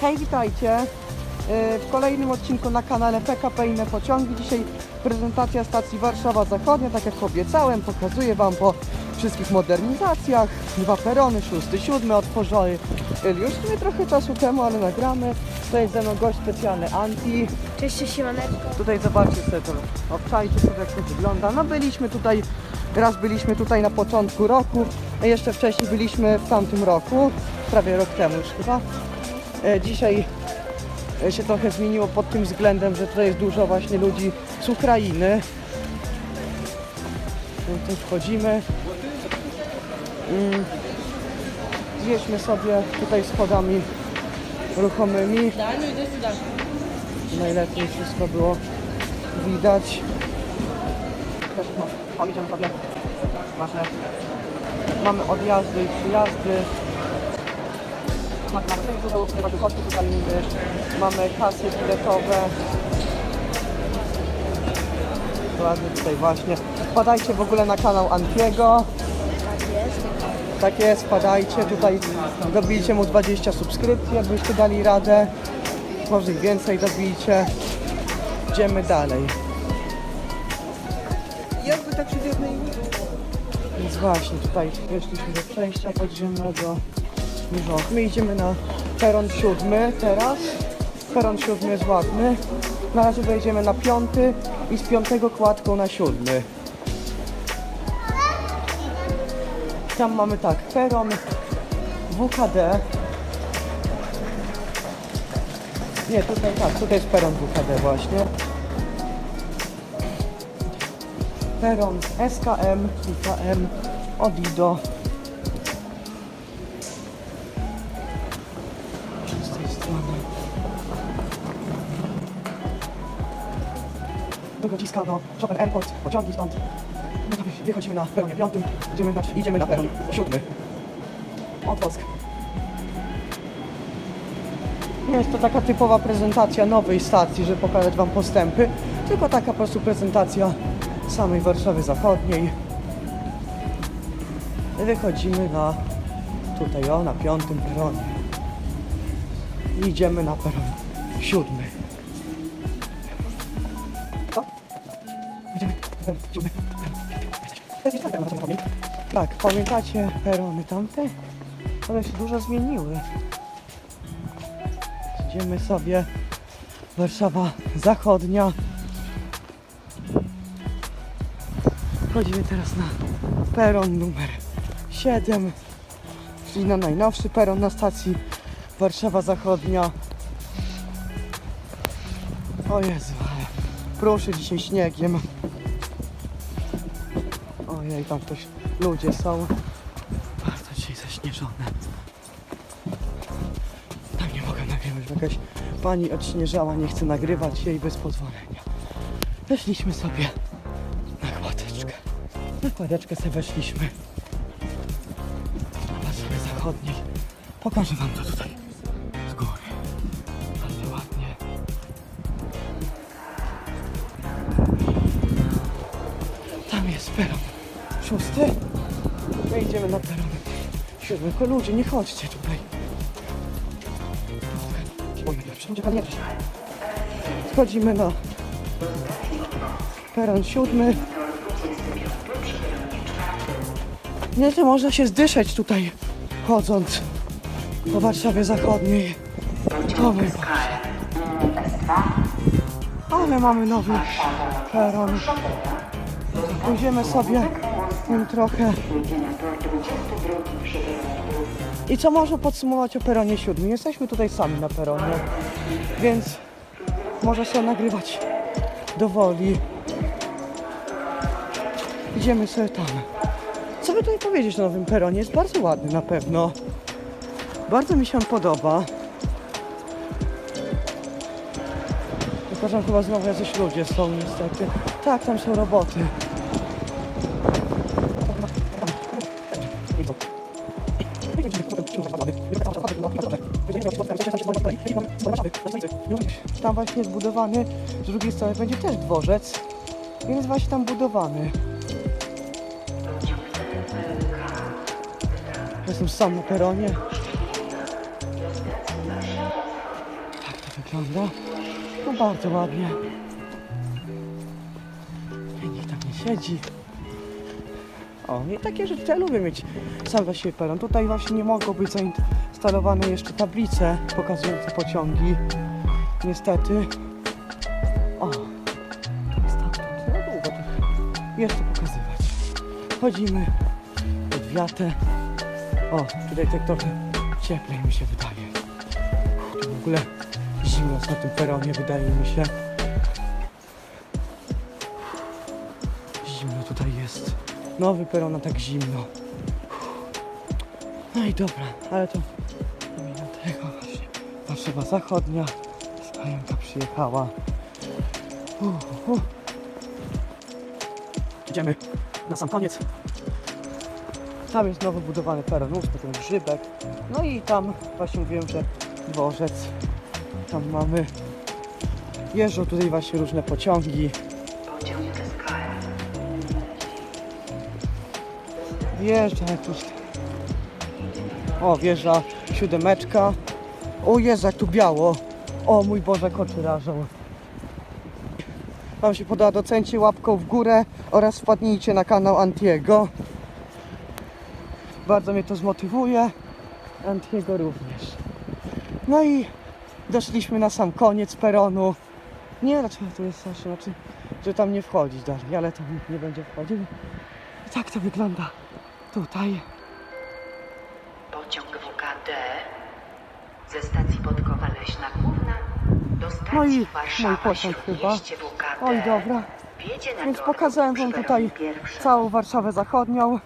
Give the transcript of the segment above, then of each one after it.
Hej, witajcie. Yy, W kolejnym odcinku na kanale PKP Inne Pociągi. Dzisiaj prezentacja stacji Warszawa Zachodnia. Tak jak obiecałem, pokazuję Wam po wszystkich modernizacjach. Dwa perony, szósty, siódmy otworzyły już sumie trochę czasu temu, ale nagramy. To jest ze mną gość specjalny Anti. Cześć, siemaneczko. Tutaj zobaczcie sobie to, obczajcie sobie jak to wygląda. No byliśmy tutaj, raz byliśmy tutaj na początku roku, jeszcze wcześniej byliśmy w tamtym roku, prawie rok temu już chyba. E, Dzisiaj e, się trochę zmieniło pod tym względem, że tutaj jest dużo właśnie ludzi z Ukrainy. Tu wchodzimy. Mm. Zjedźmy sobie tutaj schodami ruchomymi. Najlepiej wszystko było widać. Idziemy sobie. Ważne. Mamy odjazdy i przyjazdy. Mamy dużo kosztów tutaj Mamy kasy biletowe. Ładnie tutaj właśnie. Wpadajcie w ogóle na kanał Antiego. Tak jest. Wpadajcie. Tutaj dobijcie mu 20 subskrypcji, jakbyście dali radę. Może i więcej dobijcie. Idziemy dalej. Tak się jednej Więc właśnie tutaj weszliśmy do przejścia podziemnego. My idziemy na peron siódmy teraz. Peron siódmy jest ładny. Na razie wejdziemy na piąty i z piątego kładką na siódmy. Tam mamy tak, peron WKD. Nie, tutaj tak, tutaj jest peron WKD właśnie. Peron SKM, IKM, Odido. Z tej strony. Do Chopin Airport, pociągi stąd. No to Wychodzimy na peronie piątym, idziemy na, idziemy na peron siódmy. Odwosk. Nie jest to taka typowa prezentacja nowej stacji, żeby pokazać Wam postępy, tylko taka po prostu prezentacja samej Warszawy Zachodniej. Wychodzimy na tutaj o, na piątym peronie. Idziemy na peron siódmy. Tak, pamiętacie perony tamte? One się dużo zmieniły. Idziemy sobie Warszawa Zachodnia. Wchodzimy teraz na peron numer 7, czyli na najnowszy peron na stacji Warszawa Zachodnia. O Jezu, ale proszę dzisiaj śniegiem. Ojej, tam ktoś, ludzie są. Bardzo dzisiaj zaśnieżone. Tam nie mogę nagrywać, jakaś pani odśnieżała, nie chce nagrywać jej bez pozwolenia. Weszliśmy sobie kładeczkę. Na kładeczkę sobie weszliśmy. Na Warszawie Zachodniej. Pokażę wam to tutaj z góry. Bardzo ładnie. Tam jest peron szósty. My idziemy na peron siódmy. Tylko ludzie, nie chodźcie tutaj. Oj, na peron siódmy. Nie, że można się zdyszeć tutaj chodząc po Warszawie Zachodniej. O mój Boże. Ale mamy nowy peron. Pójdziemy sobie nim trochę. I co można podsumować o peronie siódmym? Jesteśmy tutaj sami na peronie, więc może sobie nagrywać do woli. Idziemy sobie tam. Co by tutaj powiedzieć o nowym peronie? Jest bardzo ładny na pewno. Bardzo mi się on podoba. Tam chyba znowu jacyś ludzie są niestety. Tak, tam są roboty. Tam właśnie jest budowany, z drugiej strony będzie też dworzec, więc właśnie tam budowany. Jestem sam na peronie. wygląda. No bardzo ładnie. I nikt tam nie siedzi. O, i takie rzeczy, ja lubię mieć sam dla siebie peron. Tutaj właśnie nie mogą być zainstalowane jeszcze tablice pokazujące pociągi. Niestety. O, stamtąd, no długo to jeszcze pokazywać. Chodzimy pod wiatę. O, tutaj tak trochę cieplej mi się wydaje. Uff, w ogóle zimno na tym peronie, wydaje mi się. Zimno tutaj jest. Nowy peron, a tak zimno. No i dobra, ale to pomimo tego właśnie. Warszawa Zachodnia. Stajenka przyjechała. Uff, uff. Idziemy na sam koniec. Tam jest nowo budowany peron, ustny ten grzybek. No i tam właśnie mówiłem, że dworzec. Tam mamy. Jeżdżą tutaj właśnie różne pociągi. Wjeżdża jakiś. O, wjeżdża siódemeczka. O Jezu, jak tu biało. O mój Boże, koty rażą. Wam się podoba, docencie łapką w górę oraz wpadnijcie na kanał Antiego. Bardzo mnie to zmotywuje. Antiego również. No i doszliśmy na sam koniec peronu. Nie, dlaczego tu jest strasznie, znaczy, że tam nie wchodzić dalej, ale tam nikt nie będzie wchodził. I tak to wygląda tutaj. Pociąg WKD ze stacji Podkowa Leśna Główna do stacji No i mój pociąg chyba. WKD. Oj, dobra. Więc pokazałem Wam tutaj całą Warszawę Zachodnią.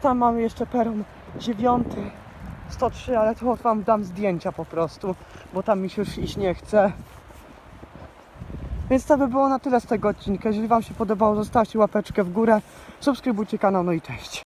Tam mamy jeszcze peron 9, 103, ale to Wam dam zdjęcia po prostu, bo tam mi się już iść nie chce. Więc to by było na tyle z tego odcinka. Jeżeli Wam się podobało, zostawcie łapeczkę w górę, subskrybujcie kanał, no i cześć.